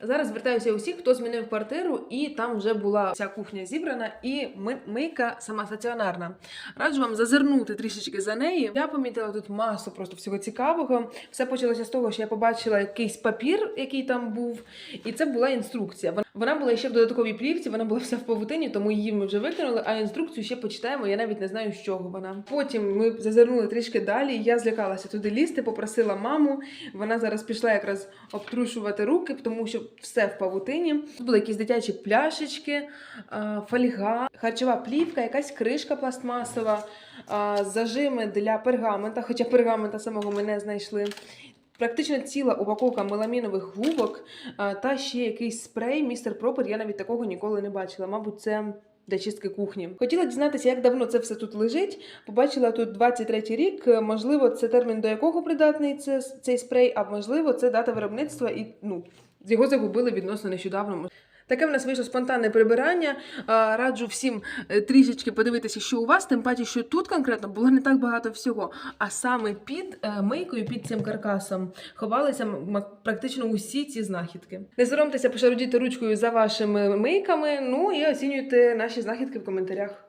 Зараз звертаюся усіх, хто змінив квартиру, і там вже була вся кухня зібрана, і ми- мийка сама стаціонарна. Раджу вам зазирнути трішечки за неї. Я помітила тут масу просто всього цікавого. Все почалося з того, що я побачила якийсь папір, який там був, і це була інструкція. Вона була ще в додатковій плівці, вона була вся в павутині, тому її ми вже викинули. А інструкцію ще почитаємо. Я навіть не знаю, з чого вона. Потім ми зазирнули трішки далі. Я злякалася туди лізти, попросила маму. Вона зараз пішла якраз обтрушувати руки, тому що все в павутині. Тут були якісь дитячі пляшечки, фольга, харчова плівка, якась кришка пластмасова, зажими для пергамента, хоча пергамента самого ми не знайшли. Практично ціла упаковка меламінових губок та ще якийсь спрей містер Пропер. Я навіть такого ніколи не бачила. Мабуть, це. Для чистки кухні. Хотіла дізнатися, як давно це все тут лежить. Побачила тут 23 рік. Можливо, це термін, до якого придатний це, цей спрей, а можливо, це дата виробництва і ну, його загубили відносно нещодавно. Таке в нас вийшло спонтанне прибирання. Раджу всім е, трішечки подивитися, що у вас, тим паче, що тут конкретно було не так багато всього. А саме під е, мийкою, під цим каркасом ховалися практично усі ці знахідки. Не соромтеся пошарудіти ручкою за вашими мийками. Ну і оцінюйте наші знахідки в коментарях.